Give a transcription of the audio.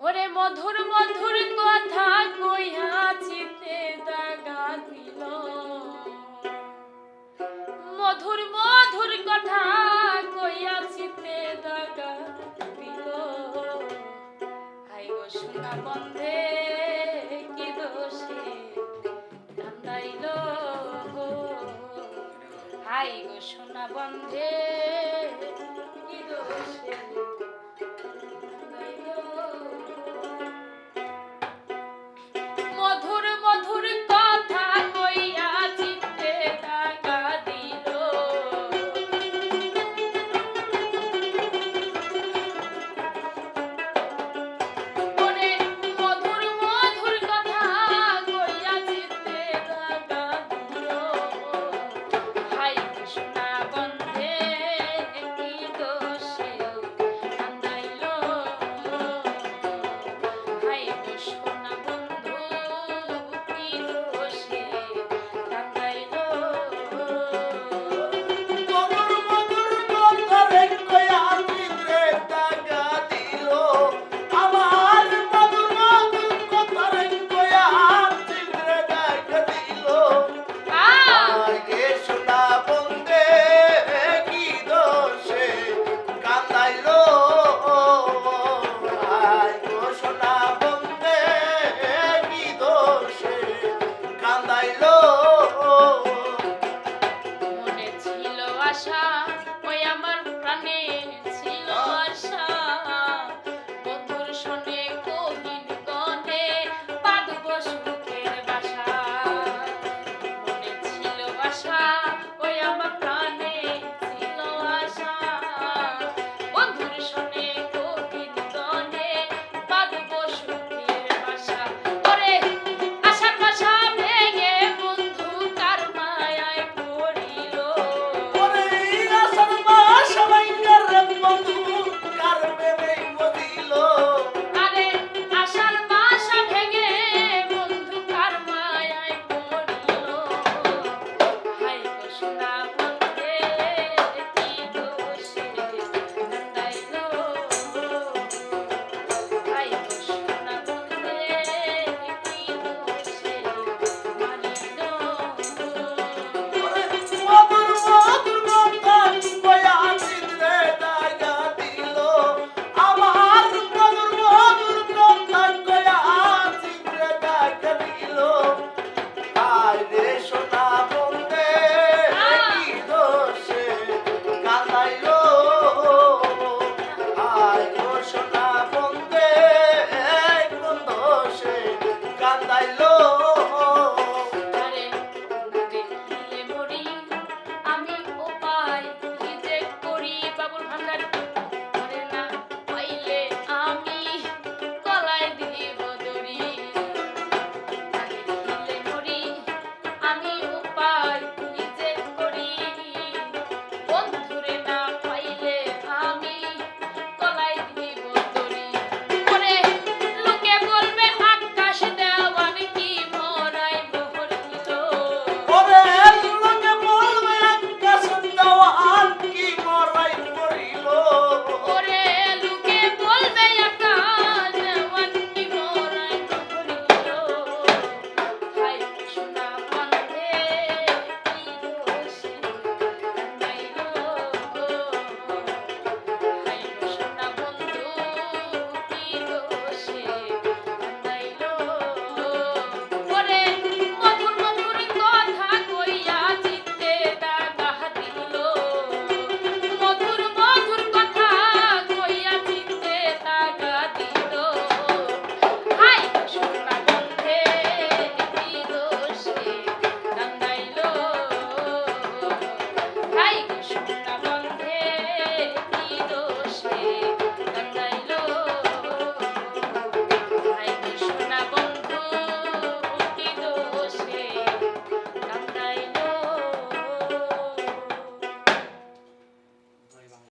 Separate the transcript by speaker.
Speaker 1: ওরে মধুর মধুর কথা কইয়া চিতে দাগা দিল। মধুর মধুর কথা কইয়া চিতে দাগা দিল। আই গো সোনা বন্ধে, কি দোষে কান্দাইল গো।
Speaker 2: আই গো সোনা
Speaker 1: বন্ধে, কি দোষে